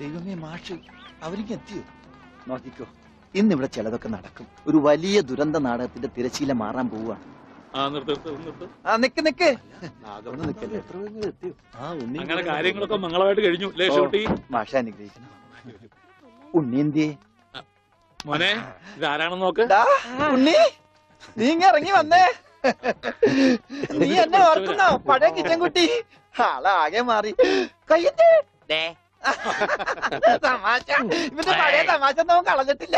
ദൈവമേ മാഷ് അവരിക്ക് എത്തിയോ? നോക്കിക്കോ ഇന്നിവിടെ ചിലതൊക്കെ നടക്കും. ഒരു വലിയ ദുരന്ത നാടകത്തിന്റെ തിരശീല മാറാൻ പോവുകയാണ്. അങ്ങനെ കാര്യങ്ങളൊക്കെ മംഗളമായിട്ട് കഴിഞ്ഞു. മാഷ അനുഗ്രഹിക്കണം. മോനെ ഇതാരാണെന്ന് നോക്ക്. ഉണ്ണി നീ ഇങ്ങ ഇറങ്ങി വന്നേ. നീ എന്നെ ഓർക്കുന്നോ? പഴയ കിച്ചൻകുട്ടി. ആളാകെ മാറി. കയ്യത്തെ തമാശ. ഇവന്റെ പഴയ തമാശ ഒന്നും കളഞ്ഞിട്ടില്ല.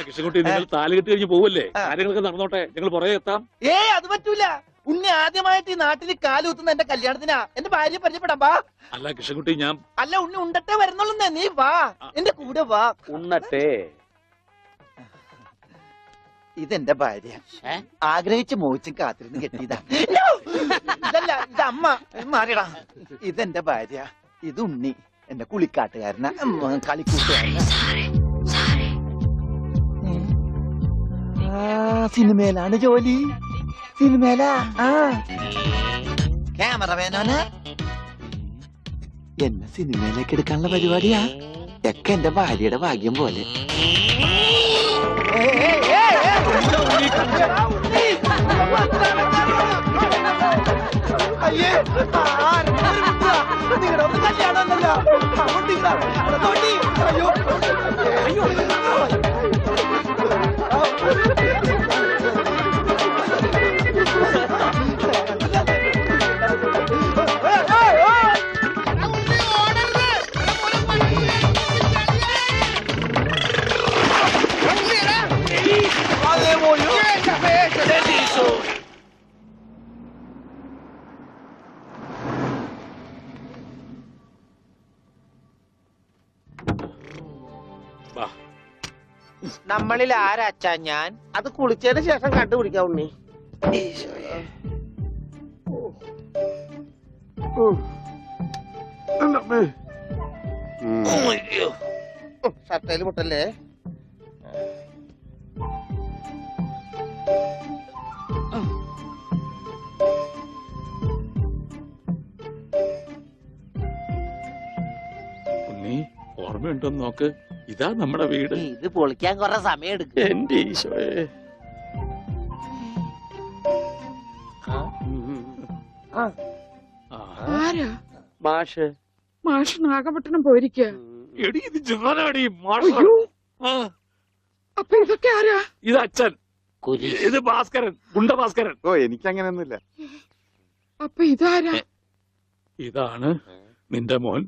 കൃഷ്ണൻകുട്ടി നിങ്ങൾ താലി കെട്ടി കഴിഞ്ഞ് പോവല്ലേ? കാര്യങ്ങളൊക്കെ നടന്നോട്ടെ. ഞങ്ങൾ പുറകെ എത്താം. ഏ അത് പറ്റൂല. ഉണ്ണി ആദ്യമായിട്ട് ഈ നാട്ടിൽ കാലുകുത്തുന്ന എന്റെ കല്യാണത്തിനാ. എന്റെ ഭാര്യ പരിചയപ്പെടാം വാ അല്ല കൃഷ്ണൻകുട്ടി ഞാൻ അല്ല ഉണ്ണി ഉണ്ടട്ടെ വരുന്നുള്ളൂ നീ വാ. എന്റെ കൂടെ വാ. ഉണ്ണട്ടെ. ഇതെന്റെ ഭാര്യ. ആഗ്രഹിച്ച് മോഹിച്ചും കാത്തിരുന്ന് കെട്ടിയതാ. ഇതല്ല ഇത് അമ്മ മാറിയടാ. ഇതെന്റെ ഭാര്യ. ഇത് ഉണ്ണി. എന്റെ കുളിക്കാട്ടുകാരന. കളിക്കൂട്ടുകാരന. ആ സിനിമയിലാണ് ജോലി. സിനിമയിലാണ് ആ. ക്യാമറമാനാണ് എന്നെ സിനിമയിലേക്ക് എടുക്കാനുള്ള പരിപാടിയാ. ഒക്കെ എന്റെ ഭാര്യയുടെ ഭാഗ്യം പോലെ. അയ്യേ നിങ്ങളുടെ ഒന്ന് അയ്യോ അയ്യോ അയ്യോ. നമ്മളിൽ ആരാച്ചാ ഞാൻ? അത് കുളിച്ചതിന് ശേഷം കണ്ടുപിടിക്കാം ഉണ്ണി. ഷർട്ടയിൽ മുട്ടല്ലേ? ഉണ്ണി ഓർമ്മയുണ്ടോ നോക്ക്. ഇതാ നമ്മുടെ വീട്. ഇത് പൊളിക്കാൻ കുറെ സമയം എടുക്കും എന്റെ ഈശോയെ. ആരാ? മാഷ്. മാഷ് നാഗപട്ടണം പോയിരിക്കുക എടി ഇത് ഞാനാടി മാഷ്. അപ്പൊ ഇതൊക്കെ ആരാ? ഇത് അച്ഛൻ. ഇത് ഭാസ്കരൻ ഗുണ്ട ഭാസ്കരൻ ഓ എനിക്കങ്ങനെയൊന്നുമില്ല. അപ്പൊ ഇതാരാ? ഇതാണ് നിന്റെ മോൻ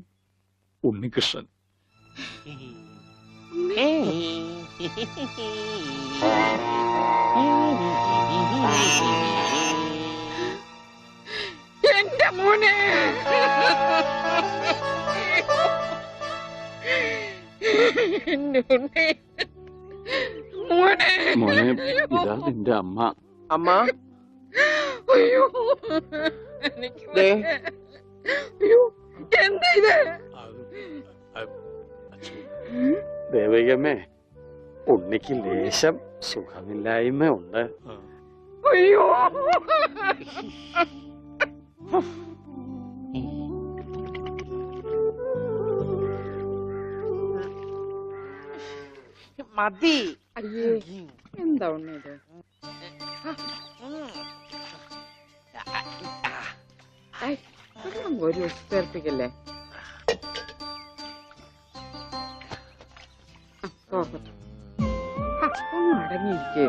ഉണ്ണികൃഷ്ണൻ. എന്റെ മോനെ. മോനെ. മോനെ. ഇതാ നിന്റെ അമ്മ. അമ്മ? അയ്യോ. അയ്യോ എന്താ ഇത്? ദേവികമ്മേ ഉണ്ണിക്ക് ലേശം സുഖമില്ലായ്മ ഉണ്ട് അയ്യോ. മതി. അയ്യേ എന്താ ഉണ്ണി ഒരു ഏയ്, വെള്ളം കോരി ഉത്തേർപ്പിക്കല്ലേ ആ, പോകട്ടെ. ആ, ഒന്ന് അടങ്ങിയിരിക്കേ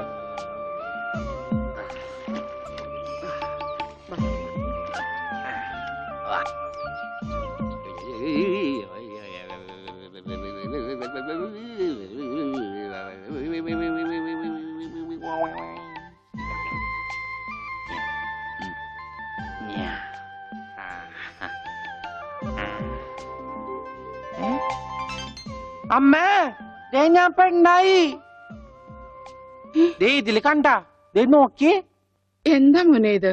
അമ്മേ ദേ ഞാൻ പെണ്ണായി ദേ ഇതിൽ കണ്ട. ദേ നോക്കി. എന്താ മോനെ ഇത്?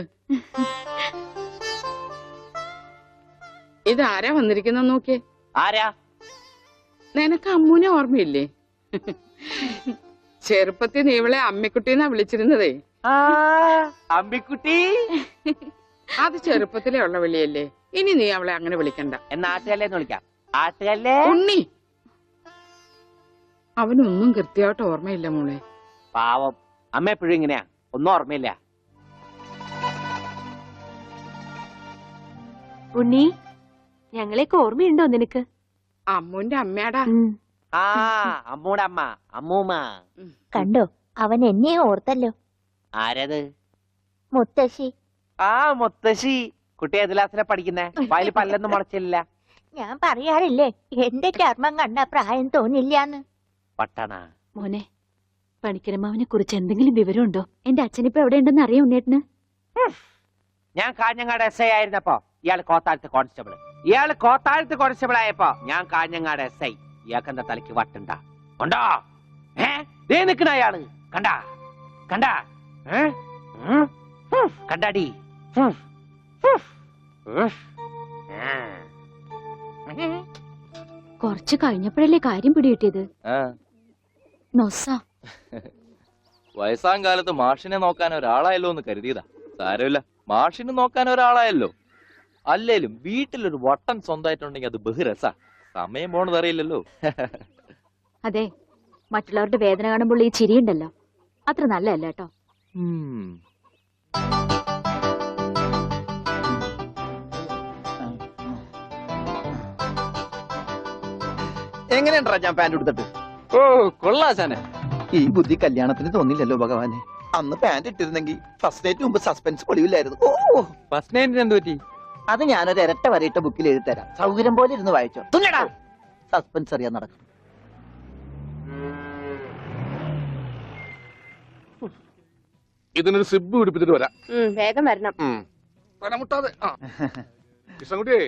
ഇതാരാ വന്നിരിക്കുന്ന നോക്കിയേ? ആരാ? നിനക്ക് അമ്മൂനെ ഓർമ്മയില്ലേ? ചെറുപ്പത്തിൽ നീ ഇവളെ അമ്മിക്കുട്ടിന്നാ വിളിച്ചിരുന്നതേ. അമ്മിക്കുട്ടി? അത് ചെറുപ്പത്തിലേ ഉള്ള വിളിയല്ലേ. ഇനി നീ അവളെ അങ്ങനെ വിളിക്കണ്ട. എന്നാട്ടുകല്ലേ വിളിക്കാം. ആട്ടുകല്ലേ? ഉണ്ണി. അവനൊന്നും കൃത്യമായിട്ട് ഓർമ്മയില്ല മോളെ. പാവം. അമ്മ എപ്പോഴും ഇങ്ങനെയാ. ഒന്നും ഓർമ്മയില്ല. ഉണ്ണി ഞങ്ങളെയൊക്കെ ഓർമ്മയുണ്ടോ നിനക്ക്? അമ്മുന്റെ അമ്മയാടാ. ആ അമ്മൂടെ അമ്മ അമ്മൂമ്മ. കണ്ടോ? അവൻ എന്നെ ഓർത്തല്ലോ. ആരത്? മുത്തശ്ശി. ആ മുത്തശ്ശി. കുട്ടി ഏത് ക്ലാസ്സിലാ പഠിക്കുന്നേ? വായിൽ പല്ലൊന്നും മുളച്ചില്ല. ഞാൻ പറയാറില്ലേ എന്റെ ചർമ്മം കണ്ട പ്രായം തോന്നില്ലാന്ന്. പട്ടണ. മോനെ പണിക്കരമാവിനെ കുറിച്ച് എന്തെങ്കിലും വിവരമുണ്ടോ? എന്റെ അച്ഛനിപ്പോ എവിടെ ഉണ്ടെന്ന് അറിയാം ഉണ്ണേട്ടന് ഞാൻ കാഞ്ഞങ്ങാട് എസ് ഐ ആയിരുന്നപ്പോ ഇയാൾ കോത്താഴത്ത് കോൺസ്റ്റബിൾ ഇയാൾ കോത്താഴത്ത് കോൺസ്റ്റബിൾ ആയപ്പോ ഞാൻ കാഞ്ഞങ്ങാട് എസ് ഐ ഇയാൾക്ക് എന്താ തലയ്ക്ക് വട്ടുണ്ട? ഉണ്ടോ ഏ? ദേ നിക്കണ അയാൾ. കണ്ടാ? കണ്ടാ? ഏ? ഉം? ഉം. കണ്ടാടി? ഉം. ഉം. ഉം. ഉം. കുറച്ച് കഴിഞ്ഞപ്പോഴല്ലേ കാര്യം പിടികിട്ടിയത്? നൊസ വയസ്സാം കാലത്ത് മാഷിനെ നോക്കാൻ ഒരാളായല്ലോ എന്ന് കരുതിയതാ. സാരമില്ല. മാഷിനെ നോക്കാൻ ഒരാളായല്ലോ. അല്ലേലും വീട്ടിലൊരു വട്ടൻ സ്വന്തമായിട്ടുണ്ടെങ്കിൽ അത് ബഹുരസാ സമയം പോണത് അറിയില്ലല്ലോ. അതെ മറ്റുള്ളവരുടെ വേദന കാണുമ്പോൾ ഈ ചിരിയുണ്ടല്ലോ അത്ര നല്ലതല്ല കേട്ടോ. എങ്ങനെയുണ്ടാ ഞാൻ പാന്റ് എടുത്തിട്ട് ഓ കൊള്ളാശാനെ ഈ ബുദ്ധി കല്യാണത്തിന് തോന്നില്ലല്ലോ ഭഗവാനെ. അന്ന് പാന്റ് ഇട്ടിരുന്നെങ്കിൽ ഫസ്റ്റ് നൈറ്റ് മുമ്പ് സസ്പെൻസ് പൊളിവില്ലായിരുന്നു. ഓ ഫസ്റ്റ് നൈറ്റിന് എന്ത് പറ്റി അത് ഞാനൊരു ഇരട്ട വരയിട്ട ബുക്കിൽ എഴുതി തരാം സൗകര്യം പോലെ ഇരുന്ന് വായിച്ചോ. തുന്നടാ. സസ്പെൻസ് അറിയാൻ നടക്കും. ഇതിനൊരു സിബ് പിടിപ്പിച്ചിട്ട് വരാം. വേഗം വരണം. കൃഷ്ണൻകുട്ടിയെ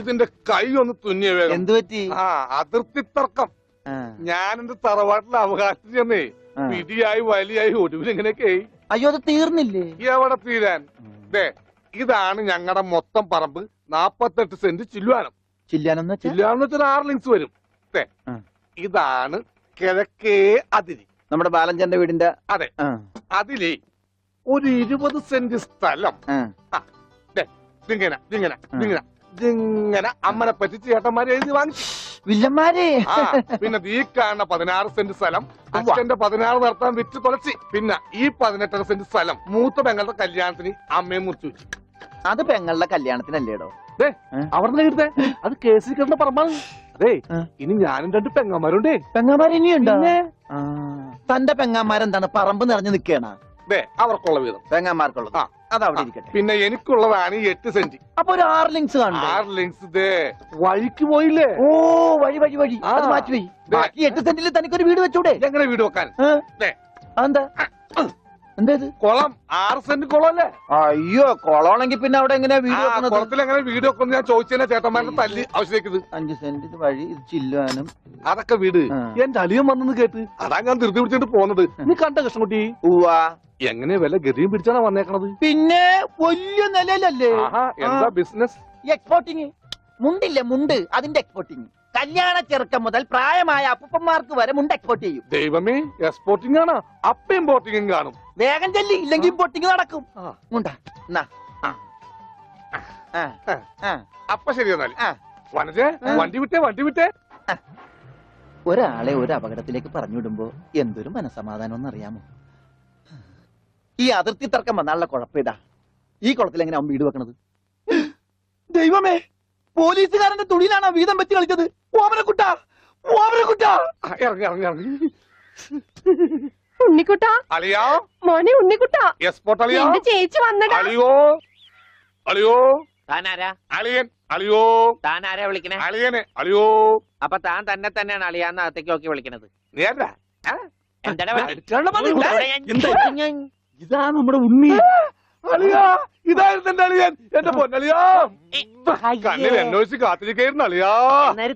ഇതിന്റെ കൈ ഒന്ന് തുന്നിയ വേഗം. എന്ത് പറ്റി ആ അതിർത്തി തർക്കം. ഞാൻ എന്റെ തറവാട്ടിലെ അവകാശം ചെന്നേ. പിടിയായി വലിയായി ഒടുവിൽ ഇങ്ങനെയൊക്കെ അയ്യോ അത് തീർന്നില്ലേ? എവിടെ തീരാൻ. ദേ ഇതാണ് ഞങ്ങളുടെ മൊത്തം പറമ്പ്. നാപ്പത്തെട്ട് സെന്റ് ചില്ലുവാനം. ചില്ലാനെന്ന് ചില്ലാനം ചില്ലുവാനം വെച്ചാൽ ആറ് ലിങ്സ് വരും. ദേ ആ. ഇതാണ് കിഴക്കേ അതിരി. നമ്മുടെ ബാലഞ്ചന്റെ വീടിന്റെ അതെ. ആ, അതിലേ ഒരു ഇരുപത് സെന്റ് സ്ഥലം. ആ. ഇതിങ്ങനെ ഇതിങ്ങനെ ആ. ഇതിങ്ങനെ. ഇതിങ്ങനെ അമ്മനെ പറ്റി ചേട്ടന്മാരെ എഴുതി വാങ്ങിച്ചു. വില്ലന്മാരെ. ആ പിന്നെ ഈ കാണുന്ന പതിനാറ് സെന്റ് സ്ഥലം അച്ഛന്റെ പതിനാറ് നടത്താൻ വിറ്റ് തുളച്ചി പിന്നെ ഈ പതിനെട്ടര സെന്റ് സ്ഥലം മൂത്ത പെങ്ങളുടെ കല്യാണത്തിന് അമ്മയെ മുറിച്ചു വെച്ചു. അത് പെങ്ങളുടെ കല്യാണത്തിനല്ലേടോ? അവിടെ കിട്ടേ അത് കേസിൽ കിടന്ന പറമ്പാണ്. അതെ ഇനി ഞാനും രണ്ട് പെങ്ങന്മാരുണ്ടേ. പെങ്ങാമാർ ഇനിയുണ്ടോ? തന്റെ പെങ്ങാമാരെന്താണ് പറമ്പ് നിറഞ്ഞു നിക്കണ ദേ അവർക്കുള്ള വീതം പെങ്ങാമാർക്കുള്ളത് ആ. അത് അവിടെ ഇരിക്കട്ടെ. പിന്നെ എനിക്കുള്ളതാണ് എട്ട് സെന്റ്. അപ്പൊ ഒരു ആറ് ലിങ്സ് കാണും ആറ് ലിങ്സ് ദേ. വഴിക്ക് പോയില്ലേ? ഓ വഴി വഴി വഴി. അത് മാറ്റി വൈ ബാക്കി എട്ട് സെന്റിൽ തനിക്കൊരു വീട് വെച്ചൂടെ? എങ്ങനെ വീട് വെക്കാൻ. അതെന്താ? എന്താ ഇത്? കുളം. ആറ് സെന്റ് കുളം അല്ലേ അയ്യോ കൊളമാണെങ്കിൽ പിന്നെ അവിടെ എങ്ങനെയാ വീട് വെക്കണത് കുളത്തിൽ എങ്ങനെ വീട് വെക്കുന്നു ഞാൻ ചോദിച്ചാൽ ചേട്ടന്മാരുടെ തല്ലി ആവശ്യത്തേക്ക് അഞ്ച് സെന്റ് ഇത് വഴി ഇത് ചില്ലുവാനും. അതൊക്കെ വീട്. എന്റെ അളിയൻ വന്നെന്ന് കേട്ട്. അതാ ഞാൻ ധൃതി പിടിച്ചിട്ട് പോന്നത്. നീ കണ്ട കൃഷ്ണകുട്ടി ഉവാ എങ്ങനെയാ വില ഗതിയും പിടിച്ചാണ് വന്നേക്കണത്? പിന്നെ വലിയ നിലയിലല്ലേ? എന്താ ബിസിനസ് എക്സ്പോർട്ടിങ് മുണ്ടില്ലേ മുണ്ട്. അതിന്റെ എക്സ്പോർട്ടിങ് കല്യാണ ചെറുക്കം മുതൽ പ്രായമായ അപ്പുപ്പന്മാർക്ക് വരെ മുണ്ട് എക്സ്പോർട്ട് ചെയ്യും. ദൈവമേ എക്സ്പോർട്ടിംഗ് ആണ്? അപ്പ ഇമ്പോർട്ടിംഗും കാണും. വേഗം ചെല്ലി ഇല്ലെങ്കിൽ ഇമ്പോർട്ടിംഗ് നടക്കും. മുണ്ട. അപ്പ ശരി എന്നാൽ. വനജേ. വണ്ടി വിട്ടേ വണ്ടി വിട്ടേ. ഒരാളെ ഒരു അപകടത്തിലേക്ക് പറഞ്ഞു വിടുമ്പോ എന്തൊരു മനസമാധാനം എന്നറിയാമോ ഈ അതിർത്തി തർക്കം വന്നാലുള്ള കുഴപ്പമിതാ ഈ കുളത്തിൽ എങ്ങനെ അവൻ വീട് വെക്കണത്? ദൈവമേ! പോലീസുകാരന്റെ തുണിയിലാണ് വീതം വെച്ച് കളിച്ചത്. ഓമനക്കുട്ട ഇറങ്ങി ഇറങ്ങി ഇറങ്ങി. ഉണ്ണിക്കുട്ടാ. അളിയാ? മോനെ ഉണ്ണിക്കുട്ടാ. എക്സ്പോർട്ട് അളിയാ. ചേച്ചി വന്നടാ. അളിയോ? അളിയോ? താനാരാ? അളിയൻ അളിയോ? താനാരാ വിളിക്കണേ? അളിയനെ അളിയോ? അപ്പൊ താൻ തന്നെ തന്നെയാണ് അളിയാന്ന് അകത്തേക്ക് നോക്കി വിളിക്കണത്. എന്താ? ഇതാ നമ്മുടെ ഉണ്ണി. അളിയാ ഇതായിരുന്നു എന്റെ അളിയൻ എന്റെ പൊന്നളിയാ കണ്ണിൽ അന്വേഷിച്ച് കാത്തിരിക്കായിരുന്നു അളിയാ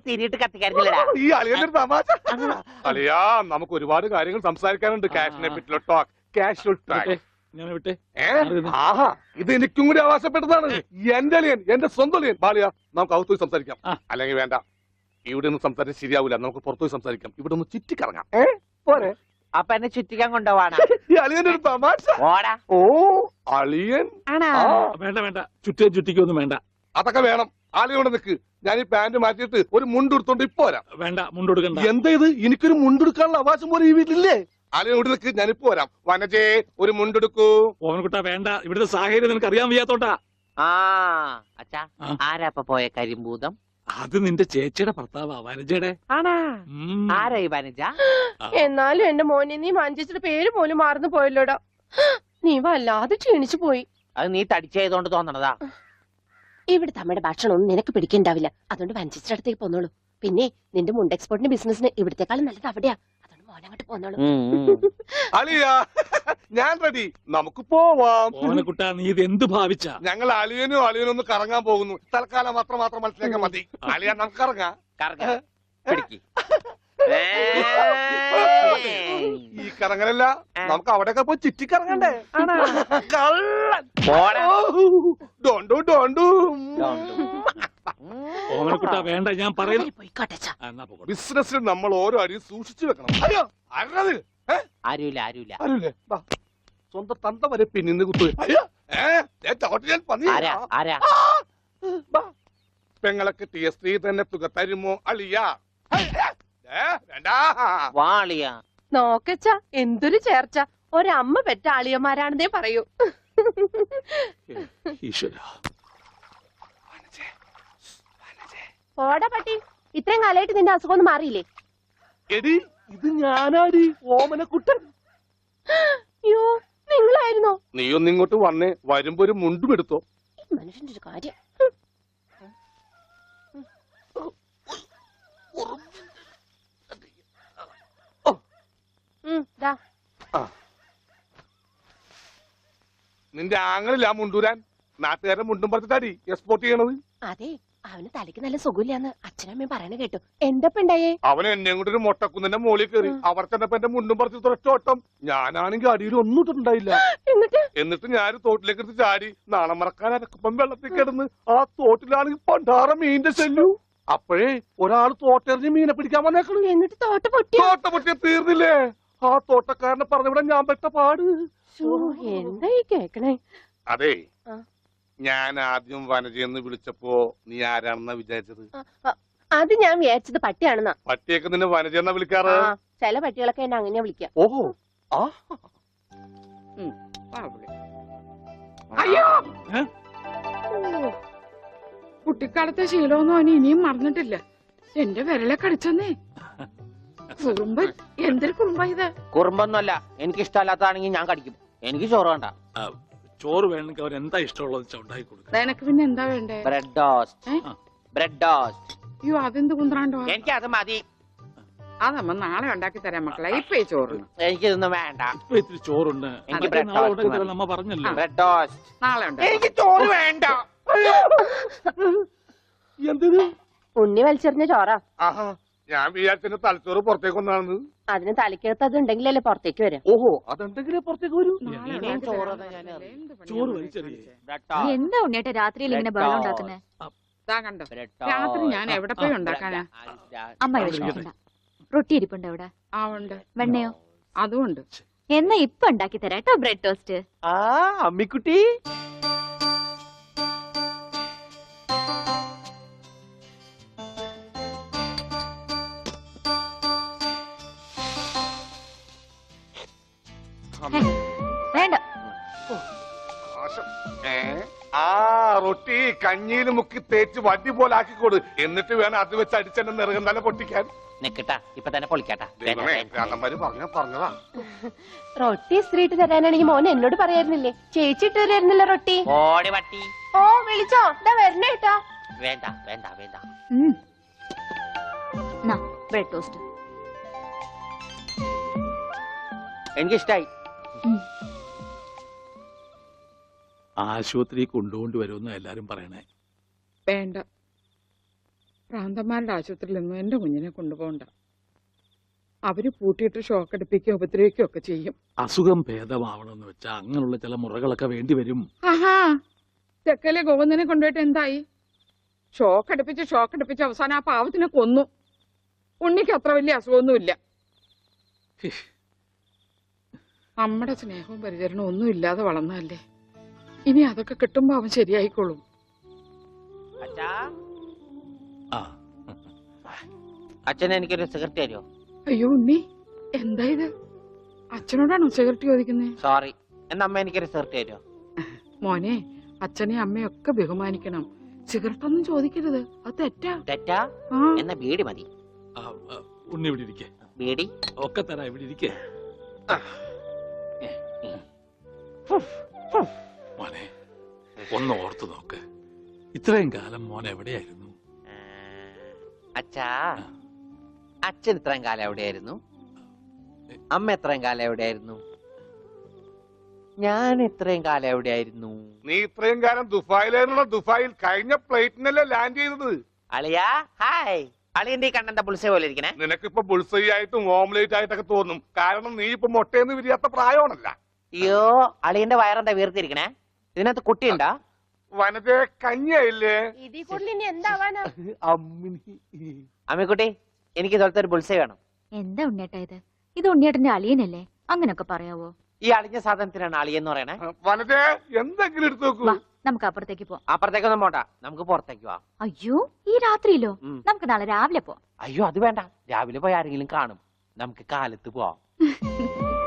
തിരിയിട്ട് കത്തിക്കാരുന്നില്ലടാ ഈ അളിയന്റെ ഒരു തമാശ. അളിയാ നമുക്ക് ഒരുപാട് കാര്യങ്ങൾ സംസാരിക്കാനുണ്ട് കാഷിനെ പറ്റിയുള്ള ടോക്ക് കാഷ്വൽ ടോക്ക് ഞാൻ വിട്ടെ. ആഹാ ഇത് എനിക്കും കൂടി ആവാസപ്പെട്ടതാണ് എന്റെ അളിയൻ എന്റെ സ്വന്തം അളിയൻ. ബാലിയ നമുക്ക് അകത്തു പോയി സംസാരിക്കാം. അല്ലെങ്കിൽ വേണ്ട. ഇവിടെ നിന്ന് സംസാരിച്ച് ശരിയാവില്ല നമുക്ക് പുറത്തു പോയി സംസാരിക്കാം. ഇവിടെ ഒന്ന് ചുറ്റിക്കറങ്ങാം. പോരെ. അപ്പൊ എന്നെ ചുറ്റിക്കാൻ കൊണ്ടുപോവാണ്? അളിയന്റെ ഒരു തമാശ. ഓടാ. ഓ അളിയൻ. ആണാ? ആ വേണ്ട വേണ്ട. ചുറ്റേ ചുറ്റിക്കൊന്നും വേണ്ട. അതൊക്കെ വേണം. ആളിയോടെ നിൽക്ക് ഞാൻ ഈ പാന്റ് മാറ്റിയിട്ട് ഒരു മുണ്ട് എടുത്തോണ്ട് ഇപ്പൊ വരാം. വേണ്ട മുണ്ടെടുക്കണ്ട എന്താ ഇത്? എനിക്കൊരു മുണ്ടെടുക്കാനുള്ള അവകാശം പോലും ഈ വീട്ടിലില്ലേ? ആളിയോട് നിക്ക്. ഞാനിപ്പോ വരാം. വനജേ ഒരു മുണ്ടെടുക്കൂ ഓവൻകുട്ട വേണ്ട. ഇവിടുത്തെ സാഹചര്യം നിനക്ക് അറിയാൻ വയ്യാത്തോട്ടാ ആ അച്ഛാ ആ. ആരാ ഇപ്പൊ പോയ കരിമ്പൂതം? അത് നിന്റെ ചേച്ചിയുടെ ഭർത്താവാ വനജയുടെ. ആണാ? ആരായി വനജ? എന്നാലും എന്റെ മോനെ നീ മഞ്ചേച്ചിയുടെ പേര് പോലും മാറുന്നു പോയല്ലോടാ. നീ വല്ലാതെ ക്ഷീണിച്ചു പോയി. അത് നീ തടിച്ചതുകൊണ്ട് തോന്നണതാ. ഇവിടുത്തെ അമ്മയുടെ ഭക്ഷണം ഒന്നും നിനക്ക് പിടിക്കണ്ടാവില്ല. അതുകൊണ്ട് വഞ്ചേച്ചിയുടെ അടുത്തേക്ക് പോന്നോളൂ. പിന്നെ നിന്റെ മുണ്ട് എക്സ്പോർട്ടിന്റെ ബിസിനസിന് ഇവിടത്തെക്കാളും നല്ലത് അവിടെയാ. മോനങ്ങോട്ട് പോന്നോളൂ. അലിയ ഞാൻ റെഡി നമുക്ക് പോവാം. ഓമനക്കുട്ട നീ ഇത് എന്ത് ഭാവിച്ച? ഞങ്ങൾ അലിയനും അലിയനും ഒന്ന് കറങ്ങാൻ പോകുന്നു. തൽക്കാലം മാത്രം മാത്രം മനസ്സിലാക്കാൻ മതി. അലിയ നമുക്ക് ഇറങ്ങാം ഈ കറങ്ങലല്ല നമുക്ക് അവിടെയൊക്കെ പോയി ചുറ്റിക്കറങ്ങണ്ടേ കള്ളൻ. പോടാ. ഡോണ്ടു ഡോണ്ടു. ഓമനക്കുട്ട വേണ്ട ഞാൻ പറയുന്നു. ബിസിനസ്സിൽ നമ്മൾ ഓരോ അരിയും സൂക്ഷിച്ചു വെക്കണം. അയ്യോ അരണത് ആരുമില്ല ആരുമില്ല ആരുല്ലേ. ദാ, സ്വന്തം തന്ത വരെ പിന്നിന്ന് കുത്തു അയ്യോ ഏ ദേ ചവിട്ടി ഞാൻ പന്നി ആരാ? ആരാ ബാ. പെങ്ങളെ കിട്ടിയ സ്ത്രീ തന്നെ തുക തരുമോ അളിയ? ഏ, വേണ്ടാ. വാളിയ. നോക്കച്ചാ എന്തൊരു ചേർച്ച. ഒരമ്മ പെറ്റ ആളിയന്മാരാണെന്നേ പറയൂ. ഈശ്വരാ. പോടാ പട്ടി. ഇത്രയും കാലമായിട്ട് നിന്റെ അസുഖം ഒന്നും മാറിയില്ലേ? എടി ഇത് ഞാനാടി ഓമനക്കുട്ടൻ. അയ്യോ നിങ്ങളായിരുന്നോ? നീ ഒന്ന് ഇങ്ങോട്ട് വന്നേ വരുമ്പോ ഒരു മുണ്ടും എടുത്തോ. ഈ മനുഷ്യന്റെ ഒരു കാര്യം. ഉം, ദാ. നിന്റെ ആങ്ങളില്ല മുണ്ടൂരാൻ. നാട്ടുകാരെ മുണ്ടും പറിച്ചിട്ടാടി എക്സ്പോർട്ട് ചെയ്യണത്. അതെ. അവന് തലയ്ക്ക് നല്ല സുഖമില്ലാന്ന് അച്ഛനമ്മയും പറയണ കേട്ടു. എന്തപ്പണ്ടായേ അവൻ എന്നെ കൊണ്ട് ഒരു മൊട്ടക്കുന്നിന്റെ മോളിൽ കയറി. അവർ ചെന്നപ്പോ എന്റെ മുണ്ടും പറിച്ച് തുറച്ചോട്ടം ഞാനാണെങ്കിൽ അടിയിൽ ഒന്നും ഇട്ടിട്ടുണ്ടായില്ല. എന്നിട്ട്? എന്നിട്ട് ഞാൻ തോട്ടിലേക്ക് എടുത്ത് ചാടി. നാളെ മറക്കാൻ അരക്കുപ്പം വെള്ളത്തിൽ കിടന്ന് ആ തോട്ടിലാണെങ്കിൽ പണ്ടാറ മീനിന്റെ ചെല്ലു അപ്പോഴേ ഒരാൾ തോട്ടെറിഞ്ഞ് മീനെ പിടിക്കാൻ വന്നേക്കണു. എന്നിട്ട് തോട്ട പൊട്ടി തോട്ട പൊട്ടിയ തീർന്നില്ലേ? ആ തോട്ടക്കാരനെ പറഞ്ഞവിടെ ഞാൻ പെട്ട പാട്. ശ്ശോ, എന്താ ഈ കേക്കണേ? അതെ. ഞാൻ ആദ്യം വനജയെന്ന് വിളിച്ചപ്പോ നീ ആരാണെന്നാ വിചാരിച്ചത്? അത് ഞാൻ വിചാരിച്ചത് പട്ടിയാണെന്നാ. പട്ടിയൊക്കെ നിന്നെ വനജയെന്നാ വിളിക്കാറ്? ചില പട്ടികളൊക്കെ എന്നെ അങ്ങനെയാ വിളിക്കാം. ഓഹോ. ആ. അയ്യോ? കുട്ടിക്കാലത്തെ ശീലമൊന്നും അവന് ഇനിയും മറന്നിട്ടില്ല. എന്റെ വിരലെ കടിച്ചെന്നേ. കുറുമ്പ് എന്തൊരു കുറുമ്പ ഇത്? കുറുമ്പൊന്നുമല്ല എനിക്ക് ഇഷ്ടമല്ലാത്തതാണെങ്കിൽ ഞാൻ കടിക്കും. എനിക്ക് ചോറ് വേണ്ട. ചോറ് വേണമെങ്കിൽ അവർ എന്താ ഇഷ്ടമുള്ളത് വെച്ചാ ഉണ്ടാക്കി കൊടുക്കും നിനക്ക് പിന്നെ എന്താ വേണ്ടേ? ബ്രെഡ് ടോസ്റ്റ് ഏ? ബ്രെഡ് ടോസ്റ്റ് അയ്യോ അതെന്ത് കുന്ത്രാണ്ടോ? എനിക്ക് അത് മതി അതമ്മ നാളെ ഉണ്ടാക്കി തരാം മക്കളെ. ഇപ്പൊ ഈ ചോറ് എനിക്കിതൊന്നും വേണ്ട. ഇപ്പൊ ഇത്തിരി ചോറുണ്ട്. എനിക്ക് അതൊക്കെ bread നാളെ toast ഉണ്ടാക്കി തരാൻ നമ്മ പറഞ്ഞല്ലോ. ബ്രെഡ് ടോസ്റ്റ് നാളെ ഉണ്ടാക്കി എനിക്ക് ചോറ് വേണ്ട. എന്തിന്? ഉണ്ണി വലിച്ചെറിഞ്ഞ ചോറാ. ആഹാ. ഞാൻ വിചാരിച്ചതിന് തലച്ചോറ് പുറത്തേക്ക് ഒന്നാണെന്ന് അതിന് തലയ്ക്കകത്ത് അത് ഉണ്ടെങ്കിലല്ലേ പുറത്തേക്ക് വരാം ഓഹോ അതെന്തെങ്കിലും പുറത്തേക്ക് വരും. ചോറ്. എന്ത് വലിച്ചെറിയേ. ഉണ്ണിയേട്ടാ രാത്രിയിൽ ഇങ്ങനെ ബഹളം ഉണ്ടാക്കുന്നേ? കണ്ടോ? രാത്രി ഞാൻ എവിടെ പോയി ഉണ്ടാക്കാനാ? അമ്മ വിഷമിക്കണ്ട റൊട്ടി ഇരിപ്പുണ്ടോ അവിടെ. ആ ഉണ്ട്. വെണ്ണയോ? അതും ഉണ്ട്. എന്നാ ഇപ്പൊ ഉണ്ടാക്കി തരാം. കേട്ടോ ബ്രെഡ് ടോസ്റ്റ്. ആ അമ്മിക്കുട്ടി. വേണ്ട? ആ റൊട്ടി കഞ്ഞിയിൽ മുക്കി തേച്ച് വടി പോലെ ആക്കിക്കോട് എന്നിട്ട് വേണം അത് വെച്ച് അടിച്ചെന്നെ നിറകം തന്നെ പൊട്ടിക്കാൻ. നിക്കട്ടാ ഇപ്പൊ തന്നെ പൊളിക്കട്ടാ. പറഞ്ഞ പറഞ്ഞതാ. റൊട്ടി സ്ത്രീട്ട് തരാനാണെങ്കിൽ മോൻ എന്നോട് പറയായിരുന്നില്ലേ? ചേച്ചി ഇട്ട് തരായിരുന്നില്ല റൊട്ടി? ഓടി വട്ടി. ഓ വിളിച്ചോ. ഇതാ വരണേട്ടാ വേണ്ട വേണ്ട വേണ്ട. Bread toast. എനിക്കിഷ്ടായി. ആശുപത്രി കൊണ്ടുകൊണ്ട് വരുമെന്ന് എല്ലാരും പറയണേ. വേണ്ട. പ്രാന്തന്മാരുടെ ആശുപത്രിയിലൊന്നും എന്റെ കുഞ്ഞിനെ കൊണ്ടുപോകണ്ട. അവർ പൂട്ടിയിട്ട് ഷോക്ക് അടുപ്പിക്കുകയും ഉപദ്രവിക്കുകയോ ഒക്കെ ചെയ്യും. അസുഖം ഭേദമാവണമെന്ന് വെച്ചാൽ അങ്ങനെയുള്ള ചില മുറകളൊക്കെ വേണ്ടി വരും. ആഹാ തെക്കലെ ഗോവിന്ദനെ കൊണ്ടുപോയിട്ട് എന്തായി? ഷോക്ക് അടുപ്പിച്ച് ഷോക്ക് അടുപ്പിച്ച് അവസാനം ആ പാവത്തിനെ കൊന്നു. ഉണ്ണിക്ക് അത്ര വലിയ അസുഖമൊന്നുമില്ല. നമ്മുടെ സ്നേഹവും പരിചരണവും ഒന്നും ഇല്ലാതെ വളർന്നല്ലേ ഇനി അതൊക്കെ കിട്ടുമ്പോ അവൻ ശരിയായിക്കോളും. അച്ഛാ? ആ. അച്ഛൻ എനിക്കൊരു സിഗരറ്റ് തരുമോ അയ്യോ ഉണ്ണി എന്താ ഇത്? അച്ഛനോടാണോ സിഗരറ്റ് ചോദിക്കുന്നത് സോറി എന്നാ അമ്മ എനിക്കൊരു സിഗരറ്റ് തരുമോ മോനെ അച്ഛനെ അമ്മയൊക്കെ ബഹുമാനിക്കണം. സിഗരറ്റ് ഒന്നും ചോദിക്കരുത്. അത് തെറ്റാ. തെറ്റാ? എന്നാ ബീഡി മതി. ഉണ്ണി ഇവിടെ ഇരിക്കേ. ബീഡി ഒക്കെ തരാ ഇവിടെ ഇരിക്കേ. മോനെ ഒന്ന് ഓർത്തു നോക്ക്. ഇത്രയും കാലം മോൻ എവിടെയായിരുന്നു? അച്ഛാ അച്ഛൻ ഇത്രയും കാലം എവിടെയായിരുന്നു? അമ്മ എത്രയും കാലം എവിടെയായിരുന്നു? ഞാൻ ഇത്രയും കാലം എവിടെയായിരുന്നു? നീ ഇത്രയും കാലം ദുബായിലായിരുന്നുള്ള ദുബായിൽ കഴിഞ്ഞ പ്ലേറ്റിനല്ലേ ലാൻഡ് ചെയ്തത്. അളിയാ ഹായ്. അളിയന്റെ ഈ കണ്ണന്റെ പുളിസ പോലെ ഇരിക്കണേ? നിനക്കിപ്പോ ബുൾസൈ ആയിട്ടും ഓംലേറ്റ് ആയിട്ടൊക്കെ തോന്നും. കാരണം നീ ഇപ്പൊ മുട്ടയെന്ന് വിരിയാത്ത പ്രായമാണല്ല. അയ്യോ അളിയന്റെ വയറെന്താ വീർത്തിരിക്കണേ? ഇതിനകത്ത് കുട്ടിയുണ്ടോ? വനത്തെ കഞ്ഞിയായില്ലേ? ഇതിൽ കൂടുതൽ ഇനി എന്താവാനാ അമ്മിക്കുട്ടി എനിക്ക് ഇതുപോലത്തെ ഒരു ബുൾസൈ വേണം. എന്താ ഉണ്ണിയേട്ടാ ഇത്? ഇത് ഉണ്ണിയേട്ടന്റെ അളിയനല്ലേ? അങ്ങനൊക്കെ പറയാവോ? ഈ അളിഞ്ഞ സാധനത്തിനാണ് അളിയെന്ന് പറയണേ. വനത്തെ എന്തെങ്കിലും എടുത്തു നോക്കൂ. നമുക്ക് അപ്പുറത്തേക്ക് പോവാം. അപ്പുറത്തേക്കൊന്നും പോട്ടാ നമുക്ക് പുറത്തേക്ക് പോവാം. അയ്യോ ഈ രാത്രിയിലോ? ഉം. നമുക്ക് നാളെ രാവിലെ പോവാം. അയ്യോ അത് വേണ്ട. രാവിലെ പോയി ആരെങ്കിലും കാണും. നമുക്ക് കാലത്ത് പോവാം.